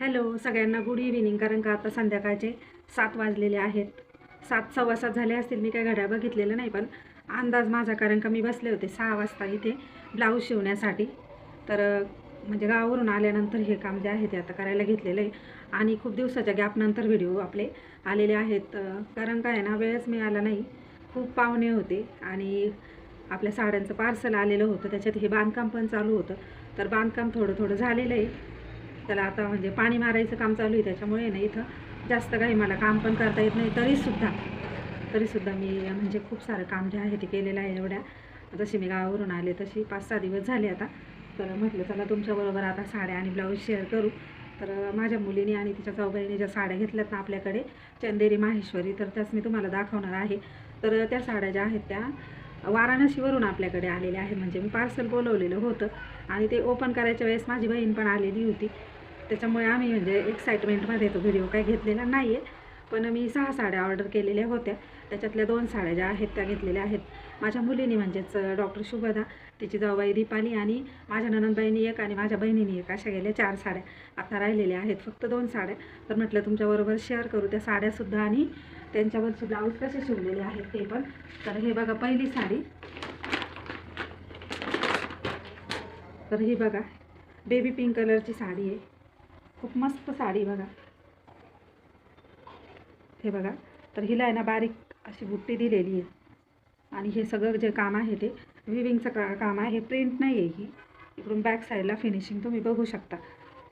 Hello सगळ्यांना good evening कारण का आता संध्याकाळचे सात वाजलेले आहेत. सात सव्वा सात झाले असतील. मी काय घड्याळ बघितलेलं नाही पण अंदाज माझा कारण का मी बसले होते सहा वाजता इथे ब्लाऊज शिवण्यासाठी. तर म्हणजे गावावरून आल्यानंतर हे काम जे आहे ते आता करायला घेतलेलं आहे. आणि खूप दिवसाच्या गॅपनंतर व्हिडिओ आपले आलेले आहेत. कारण काय आहे ना वेळच मिळाला नाही. खूप पाहुणे होते आणि आपल्या साड्यांचं पार्सल आलेलं होतं. त्याच्यात हे बांधकाम पण चालू होतं. तर बांधकाम थोडं थोडं झालेलं आहे. त्याला आता म्हणजे पाणी मारायचं काम चालू आहे त्याच्यामुळे ना इथं जास्त काही मला काम पण करता येत नाही. तरीसुद्धा तरीसुद्धा मी म्हणजे खूप सारं काम जे आहे ते केलेलं आहे एवढ्या. जशी मी गावावरून आले तशी पाच सहा दिवस झाले आता. तर म्हटलं चला तुमच्याबरोबर आता साड्या आणि ब्लाऊज शेअर करू. तर माझ्या मुलीने आणि तिच्या चौघाईने ज्या साड्या घेतल्यात ना आपल्याकडे चंदेरी माहेश्वरी तर त्याच मी तुम्हाला दाखवणार आहे. तर त्या साड्या ज्या आहेत त्या वाराणसीवरून आपल्याकडे आलेल्या आहेत. म्हणजे मी पार्सल बोलवलेलं होतं आणि ते ओपन करायच्या वेळेस माझी बहीण पण आलेली होती. त्याच्यामुळे आम्ही म्हणजे एक्साइटमेंटमध्ये तो व्हिडिओ काही घेतलेला नाही आहे पण मी सहा साड्या ऑर्डर केलेल्या होत्या. त्याच्यातल्या दोन साड्या ज्या आहेत त्या घेतलेल्या आहेत. माझ्या मुलीने म्हणजेच डॉक्टर शुभदा तिची जाऊबाई दीपाली आणि माझ्या ननंदबाईंनी एक आणि माझ्या बहिणीने एक अशा गेल्या चार साड्या. आता राहिलेल्या आहेत फक्त दोन साड्या. तर म्हटलं तुमच्याबरोबर शेअर करू त्या साड्यासुद्धा आणि त्यांच्यावरचे ब्लाऊज कसे शिवलेले आहेत ते पण. तर हे बघा पहिली साडी. तर ही बघा बेबी पिंक कलरची साडी आहे. खूप मस्त साडी बघा. हे बघा. तर हिला आहे ना बारीक अशी बुट्टी दिलेली आहे. आणि हे सगळं जे काम आहे ते विविंगचं का काम आहे. प्रिंट नाही आहे ही. इकडून बॅक साईडला फिनिशिंग तुम्ही बघू शकता.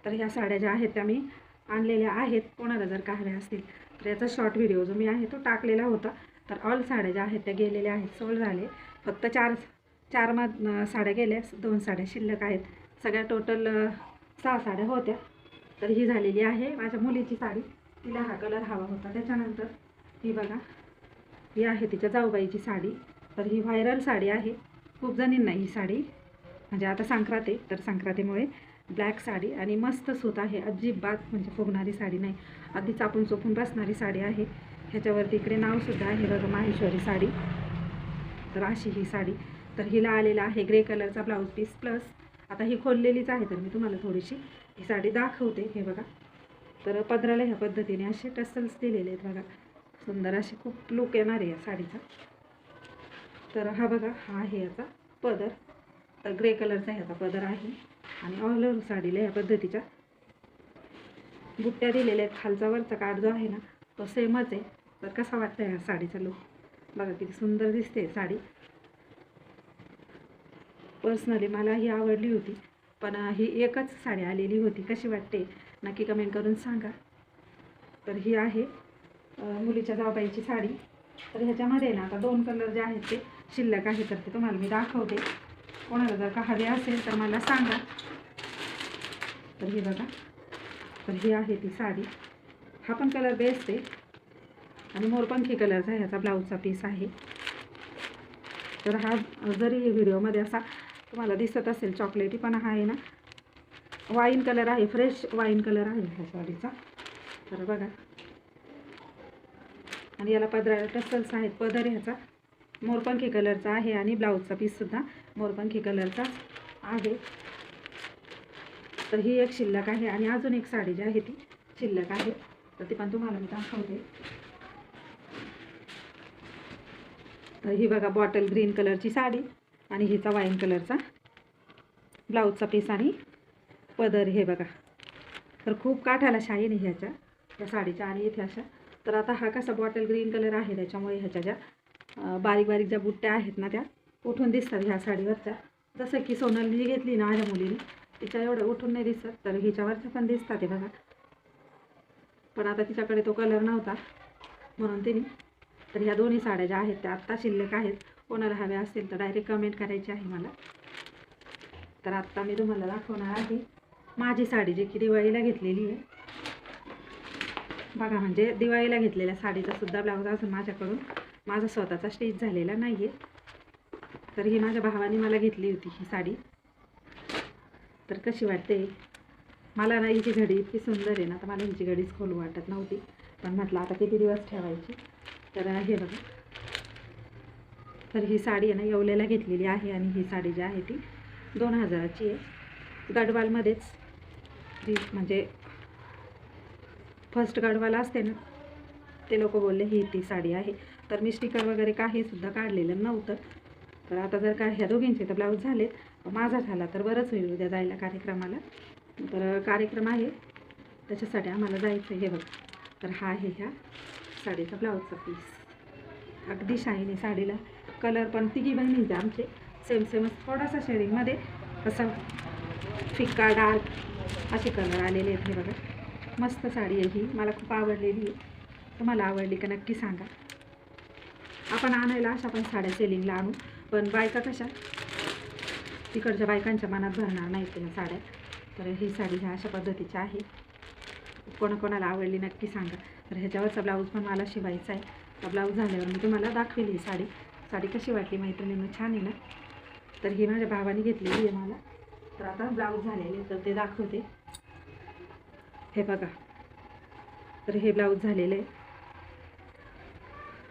तर ह्या साड्या ज्या आहेत त्या मी आणलेल्या आहेत. कोणाला जर का हव्या असतील तर याचा शॉर्ट व्हिडिओ जो मी आहे तो टाकलेला होता. तर ऑल साड्या ज्या आहेत त्या गेलेल्या आहेत. सोल्ड झाले. फक्त चार चार मध साड्या गेल्या. दोन साड्या शिल्लक आहेत. सगळ्या टोटल सहा साड्या होत्या. तर ही झालेली आहे माझ्या मुलीची साडी. तिला हा कलर हवा होता. त्याच्यानंतर ही बघा ही आहे तिच्या जाऊबाईची साडी. तर ही व्हायरल साडी आहे. खूप जणींना ही साडी म्हणजे आता संक्रांत आहे तर संक्रांतीमुळे ब्लॅक साडी आणि मस्त सूत आहे. अजिबात म्हणजे फुगणारी साडी नाही. अगदी चापून चोपून बसणारी साडी आहे. ह्याच्यावरती इकडे नावसुद्धा आहे बघा माहेश्वरी साडी. तर अशी ही साडी. तर हिला आलेला आहे ग्रे कलरचा ब्लाऊज पीस प्लस. आता ही खोललेलीच आहे तर मी तुम्हाला थोडीशी ही साडी दाखवते हे बघा. तर पदराला ह्या पद्धतीने असे टसल्स दिलेले आहेत बघा. सुंदर असे खूप लुक येणार आहे या साडीचा. तर हा बघा हा आहे याचा पदर. तर ग्रे कलरचा ह्याचा पदर आहे. आणि ऑल ओव्हर साडीला ह्या पद्धतीच्या बुट्ट्या दिलेल्या आहेत. खालचा वरचा काठ जो आहे ना तो सेमच आहे. तर कसा वाटतं ह्या साडीचा लुक बघा किती सुंदर दिसते साडी. पर्सनली मला ही आवडली होती. पण ही एकच साडी आलेली होती. कशी वाटते? नक्की कमेंट करून सांगा. तर ही आहे मुलीच्या जावबाईची साडी. तर ह्याच्यामध्ये ना आता दोन कलर जे आहेत ते शिल्लक आहे तर ते तुम्हाला मी दाखवते. कोणाला जर का हवे असेल तर मला सांगा. तर हे बघा. तर ही आहे ती साडी. हा पण कलर बेस्ट आहे. आणि मोरपंखी कलरचा ह्याचा ब्लाऊजचा पीस आहे. तर हा जरी व्हिडिओमध्ये असा तुम्हाला दिसत असेल चॉकलेटी पण हा आहे ना. वाईन कलर आहे फ्रेश वाईन कलर आहे ह्या साडीचा. तर बघा. आणि याला पदरा टसल्स आहेत पदर ह्याचा. मोरपंखी कलरचा आहे आणि ब्लाऊजचा पीससुद्धा मोरपंखी कलरचा आहे. तर ही एक शिल्लक आहे आणि अजून एक साडी जी आहे ती शिल्लक आहे. तर ती पण तुम्हाला मी दाखवते. तर ही बघा बॉटल ग्रीन कलरची साडी. आणि हिचा वाईन कलरचा ब्लाऊजचा पीस आणि पदर हे बघा. तर खूप काठाला शाईन आहे ह्याच्या या साडीच्या आणि इथे अशा. तर आता हा कसा बॉटल ग्रीन कलर आहे त्याच्यामुळे ह्याच्या ज्या बारीक बारीक ज्या बुट्ट्या आहेत ना त्या उठून दिसतात ह्या साडीवरच्या. जसं की सोनलने घेतली ना माझ्या मुलीने तिच्या एवढं उठून नाही दिसत तर हिच्यावरच्या पण दिसतात हे बघा. पण आता तिच्याकडे तो कलर नव्हता म्हणून तिने तर ह्या दोन्ही साड्या ज्या आहेत त्या आत्ता शिल्लक आहेत. कोणाला हवे असेल तर डायरेक्ट कमेंट करायची आहे मला. तर आत्ता मी तुम्हाला दाखवणार आहे माझी साडी जी की दिवाळीला घेतलेली आहे. बघा म्हणजे दिवाळीला घेतलेल्या साडीचा सुद्धा ब्लाऊज असून माझ्याकडून माझा स्वतःचा स्टिच झालेला नाही आहे तर ही माझ्या भावाने मला घेतली होती ही साडी. तर कशी वाटते? मला ना हिची घडी इतकी सुंदर आहे ना तर मला हिची घडीच खोलू वाटत नव्हती. पण म्हटलं आता किती दिवस ठेवायची? तर हे बघा. तर ही साडी आहे ना येवल्याला घेतलेली आहे आणि ही साडी जी आहे ती दोन हजाराची आहे. गडवालमध्येच ती म्हणजे फर्स्ट गडवाल असते ना ते लोक बोलले ही ती साडी आहे. तर मी स्टिकर वगैरे काहीसुद्धा काढलेलं नव्हतं. तर आता जर का ह्या दोघींचे तर ब्लाऊज झालेत माझा झाला तर बरंच होईल उद्या जायला कार्यक्रमाला. तर कार्यक्रम आहे त्याच्यासाठी आम्हाला जायचं आहे हे बघ. तर हा आहे ह्या साडीचा ब्लाऊजचा पीस अगदी शाईनी साडीला. कलर पण तिघी बहिणींचे आमचे. सेम सेमच थोडासा शेडिंगमध्ये असा फिक्का डार्क असे कलर आलेले आहेत हे बघा. मस्त साडी आहे ही. मला खूप आवडलेली आहे. तुम्हाला आवडली का नक्की सांगा. आपण आणायला अशा पण साड्या सेलिंगला आणू. पण बायका कशा? तिकडच्या बायकांच्या मनात भरणार नाही त्या साड्या. तर ही साडी ह्या अशा पद्धतीची आहे. कोणाकोणाला आवडली नक्की सांगा. तर ह्याच्यावरचा ब्लाऊज पण मला शिवायचा आहे. तर ब्लाऊज झाल्यावर मी तुम्हाला दाखवेल ही साडी. साडी कशी वाटली मैत्रिणींना? छान आहे ना? तर ही माझ्या भावाने घेतलेली आहे मला. तर आता ब्लाऊज झालेले तर ते दाखवते. हे बघा. तर हे ब्लाऊज झालेलं आहे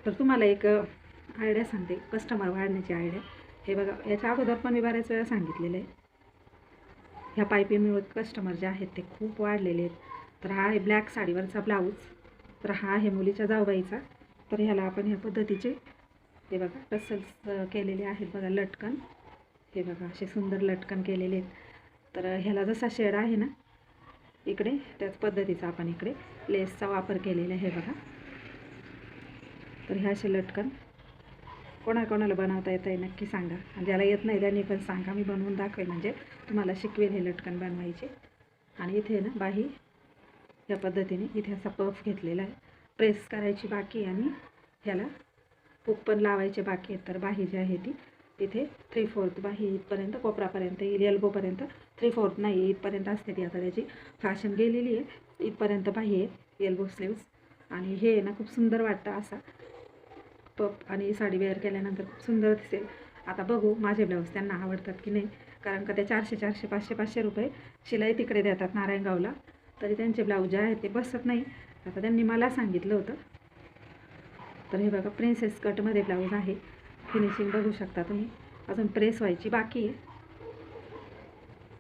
तर तुम्हाला एक आयडिया सांगते. कस्टमर वाढण्याची आयडिया. हे बघा याच्या अगोदर पण मी बऱ्याच वेळा सांगितलेलं आहे. ह्या पायपीमुळे कस्टमर जे आहेत ते खूप वाढलेले आहेत. तर हा आहे ब्लॅक साडीवरचा ब्लाऊज. तर हा आहे मुलीच्या जाऊबाईचा. तर ह्याला आपण ह्या पद्धतीचे हे बघा टसल्स केलेले आहेत बघा लटकन. हे बघा असे सुंदर लटकन केलेले आहेत. तर ह्याला जसा शेड आहे ना इकडे त्याच पद्धतीचा आपण इकडे लेसचा वापर केलेला आहे बघा. तर ह्या असे लटकन कोणाकोणाला बनवता येतं आहे नक्की सांगा. आणि ज्याला येत नाही त्यांनी पण सांगा. मी बनवून दाखवेन म्हणजे तुम्हाला शिकवेल हे लटकन बनवायचे. आणि इथे ना बाही या पद्धतीने इथे असा पफ घेतलेला आहे. प्रेस करायची बाकी आणि ह्याला हुक पण लावायचे बाकी आहेत तर बाही जी आहे ती तिथे थ्री फोर्थ बाही इथपर्यंत कोपरापर्यंत येईल एल्बोपर्यंत थ्री फोर्थ नाही इथपर्यंत असते ती आता त्याची. फॅशन गेलेली आहे इथपर्यंत बाही आहे एल्बो स्लीव्स आणि हे आहे ना खूप सुंदर वाटतं असा. पप आणि साडी वेअर केल्यानंतर खूप सुंदर दिसेल. आता बघू माझे ब्लाऊज त्यांना आवडतात की नाही. कारण का ते चारशे चारशे पाचशे पाचशे रुपये शिलाई तिकडे देतात नारायणगावला. तरी त्यांचे ब्लाऊज जे आहेत ते बसत नाही. आता त्यांनी मला सांगितलं होतं तर हे बघा प्रिन्सेस कटमध्ये ब्लाऊज आहे. फिनिशिंग बघू शकता तुम्ही. अजून प्रेस व्हायची बाकी आहे.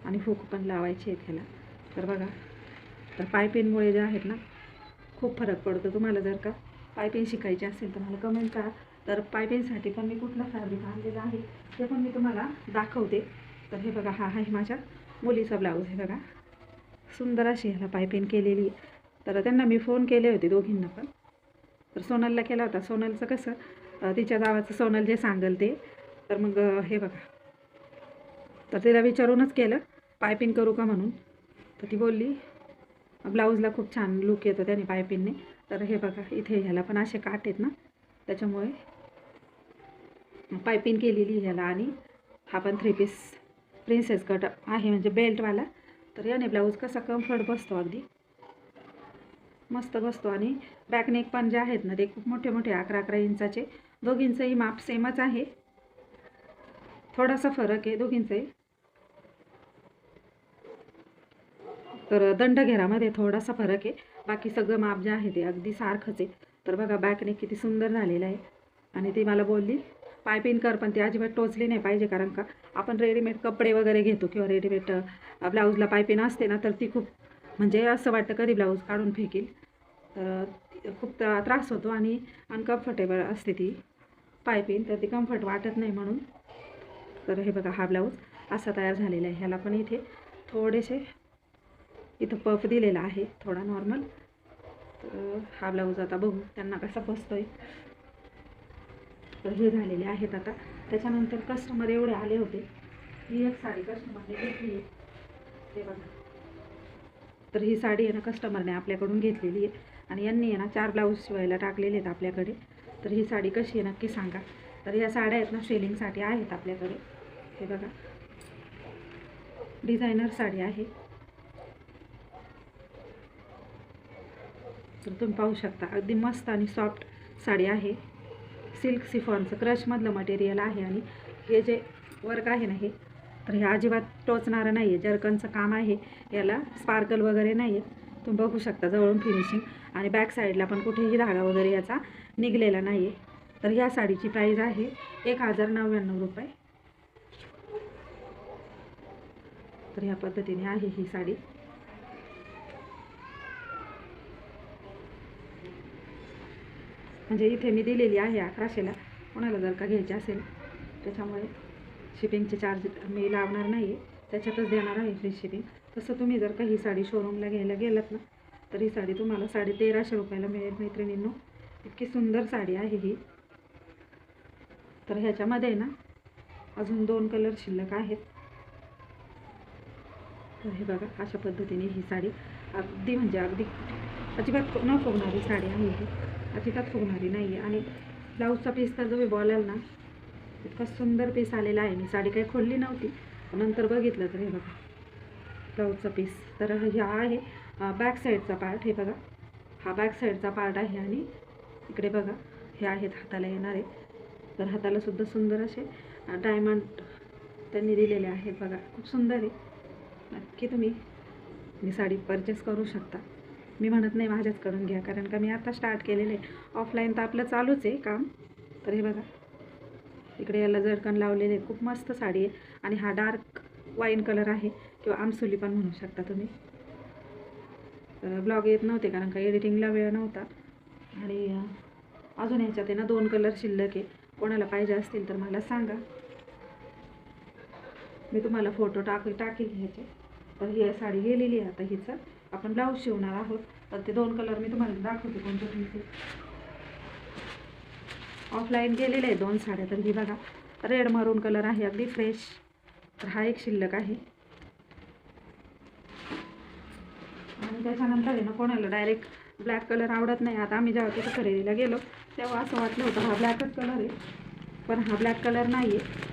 आणि हुक पण लावायची आहे त्याला तर बघा तर पायपिनमुळे जे आहेत ना खूप फरक पडतो तुम्हाला जर का. पायपिन शिकायची असेल तर मला कमेंट करा. तर पायपिनसाठी पण मी कुठलं फॅब्रिक आणलेलं आहे ते पण मी तुम्हाला दाखवते. तर हे बघा हा आहे माझ्या मुलीचा ब्लाऊज हे बघा. सुंदर अशी ह्याला पायपिन केलेली आहे. तर त्यांना मी फोन केले होते दोघींना पण. तर सोनलला केला होता. सोनलचं कसं तिच्या गावाचं सोनल जे सांगेल ते. तर मग हे बघा. तर तिला विचारूनच केलं पायपिंग करू का म्हणून? तर ती बोलली ब्लाऊजला खूप छान लुक येतो त्याने पायपिनने तर हे बघा इथे ह्याला पण असे काट आहेत ना. त्याच्यामुळे पायपिंग केलेली ह्याला आणि हा पण थ्री पीस प्रिन्सेस कट आहे म्हणजे बेल्टवाला तर याने ब्लाऊज कसा कम्फर्ट बसतो अगदी. मस्त बसतो. आणि बॅकनेक पण जे आहेत ना ते खूप मोठे मोठे अकरा अकरा इंचाचे. दोघींचंही माप सेमच आहे. थोडासा फरक आहे दोघींचंही. तर दंडघेरामध्ये थोडासा फरक आहे. बाकी सगळं माप जे आहे ते अगदी सारखंच आहे. तर बघा बॅकनेक किती सुंदर झालेलं आहे. आणि ती मला बोलली पायपिन कर पण ती अजिबात टोचली नाही पाहिजे कारण का आपण रेडीमेड कपडे वगैरे घेतो किंवा रेडीमेड ब्लाऊजला पायपिन असते ना तर ती खूप म्हणजे असं वाटतं कधी ब्लाऊज काढून फेकील. तर खूप त्रास होतो आणि अनकम्फर्टेबल असते ती. पायपिंग तर ती कम्फर्ट वाटत नाही म्हणून. तर हे बघा हा ब्लाऊज असा तयार झालेला आहे. ह्याला पण इथे थोडेसे इथं पफ दिलेला आहे. थोडा नॉर्मल तर हा ब्लाऊज आता बघू त्यांना कसा बसतोय. तर हे झालेले आहेत आता. त्याच्यानंतर कस्टमर एवढे आले होते. ही एक साडी कस्टमरने घेतली आहे. बघा. तर ही साडी आहे ना कस्टमरने आपल्याकडून घेतलेली आहे. आणि यांनी आहे ना चार ब्लाऊज शिवायला टाकलेले आहेत आपल्याकडे. तर ही साडी कशी आहे नक्की सांगा. तर या साड्या आहेत ना शेलिंगसाठी आहेत आपल्याकडे. हे बघा. डिझायनर साडी आहे. तर तुम्ही पाहू शकता अगदी मस्त आणि सॉफ्ट साडी आहे. सिल्क सिफॉनचं क्रशमधलं मटेरियल आहे आणि हे जे वर्क आहे ना हे तर हे अजिबात टोचणारं नाही आहे जर्कनचं काम आहे याला स्पार्कल वगैरे नाही आहे तुम्ही बघू शकता जवळून फिनिशिंग आणि बॅक साईडला पण कुठेही धागा वगैरे याचा निघलेला नाही आहे तर ह्या साडीची प्राईज आहे एक हजार नव्याण्णव रुपये. तर ह्या पद्धतीने आहे ही साडी. म्हणजे इथे मी दिलेली आहे अकराशेला. कोणाला जर का घ्यायची असेल त्याच्यामुळे शिपिंगचे चार्ज मी लावणार नाही आहे त्याच्यातच देणार आहे फ्री शिपिंग तसं तुम्ही जर का ही साडी शोरूमला घ्यायला गेलात ना तर ही साडी तुम्हाला साडे तेराशे रुपयाला मिळेल मैत्रिणींनो. इतकी सुंदर साडी आहे ही. तर ह्याच्यामध्ये ना अजून दोन कलर शिल्लक आहेत. तर हे बघा अशा पद्धतीने ही साडी अगदी म्हणजे अगदी अजिबात न फुगणारी साडी आहे ही. अजिबात फुगणारी नाही आहे आणि ब्लाऊजचा पीस तर तुम्ही बोलाल ना इतका सुंदर पीस आलेला आहे. मी साडी काही खोलली नव्हती. नंतर बघितलं तर हे बघा. ब्लाऊजचा पीस तर ह्या आहे. बॅक साईडचा पार्ट हे बघा. हा बॅक साईडचा पार्ट आहे आणि इकडे बघा. हे आहेत हाताला येणारे. तर हातालासुद्धा सुंदर असे डायमंड त्यांनी दिलेले आहेत बघा. खूप सुंदर आहे. नक्की तुम्ही ही साडी परचेस करू शकता. मी म्हणत नाही माझ्याचकडून घ्या कारण का मी आता स्टार्ट केलेलं आहे. ऑफलाईन तर आपलं चालूच आहे काम. तर हे बघा. इकडे याला जडकण लावलेले आहेत खूप मस्त साडी आहे. आणि हा डार्क वाईन कलर आहे किंवा आमसुली पण म्हणू शकता तुम्ही. तर ब्लॉग येत नव्हते कारण का एडिटिंगला वेळ नव्हता. आणि अजून ह्याच्यात आहे ना दोन कलर शिल्लक आहे. कोणाला पाहिजे असतील तर मला सांगा. मी तुम्हाला फोटो टाक टाकेल ह्याचे. तर ही साडी गेलेली आहे आता हिचं. आपण ब्लाऊज शिवणार आहोत. तर ते दोन कलर मी तुम्हाला दाखवते कोणते कोणते. ऑफलाईन गेलेले आहे दोन साड्या. तर ही बघा रेड मरून कलर आहे अगदी फ्रेश तर हा एक शिल्लक आहे. आणि त्याच्यानंतर आहे ना कोणाला डायरेक्ट ब्लॅक कलर आवडत नाही. आता आम्ही जेव्हा तिथं खरेदीला गेलो तेव्हा असं वाटलं होतं हा ब्लॅकच कलर आहे. पण हा ब्लॅक कलर नाही आहे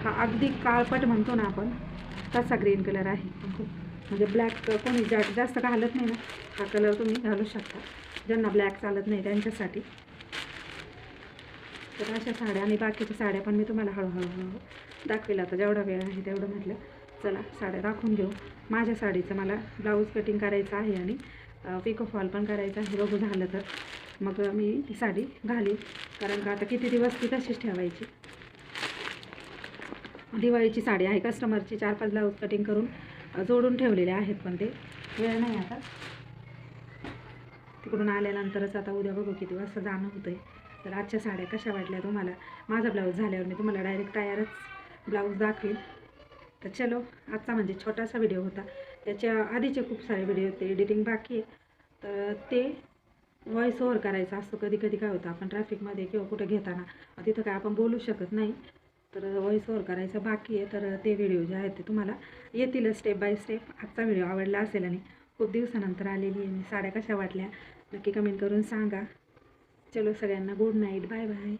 हा अगदी काळपट म्हणतो ना आपण तसा ग्रीन कलर आहे. म्हणजे ब्लॅक कोणी जा जास्त घालत नाही ना हा कलर तुम्ही घालू शकता. ज्यांना ब्लॅक चालत नाही त्यांच्यासाठी. तर अशा साड्या आणि बाकीच्या साड्या पण मी तुम्हाला हळूहळू हळू दाखवेल. आता जेवढा वेळ आहे तेवढं म्हटलं चला साड्या दाखवून घेऊ. माझ्या साडीचं मला ब्लाऊज कटिंग करायचं आहे आणि पिको फॉल पण करायचं आहे. बघू झालं तर. मग मी ती साडी घाली कारण का आता किती दिवस ती तशीच ठेवायची. दिवाळीची साडी आहे. कस्टमरची चार पाच ब्लाऊज कटिंग करून जोडून ठेवलेले आहेत पण ते. वेळ नाही आता. तिकडून आल्यानंतरच आता उद्या बघू किती वाजता जाणं होतं आहे तर आजच्या साड्या कशा वाटल्या तुम्हाला? माझा ब्लाऊज झाल्यावर मी तुम्हाला डायरेक्ट तयारच ब्लाऊज दाखवेल तर चलो आजचा म्हणजे छोटासा व्हिडिओ होता. त्याच्या आधीचे खूप सारे व्हिडिओ होते एडिटिंग बाकी आहे. तर ते व्हॉईस ओव्हर करायचं असतो. कधी कधी काय होतं आपण ट्रॅफिकमध्ये किंवा कुठं घेताना तिथं काय आपण बोलू शकत नाही. तर व्हॉईस ओव्हर करायचं बाकी आहे. तर ते व्हिडिओ जे आहेत ते तुम्हाला येतीलच स्टेप बाय स्टेप आजचा व्हिडिओ आवडला असेल आणि खूप दिवसानंतर आलेली आहे. मी साड्या कशा वाटल्या नक्की कमेंट करून सांगा. चलो सगळ्यांना गुड नाईट बाय बाय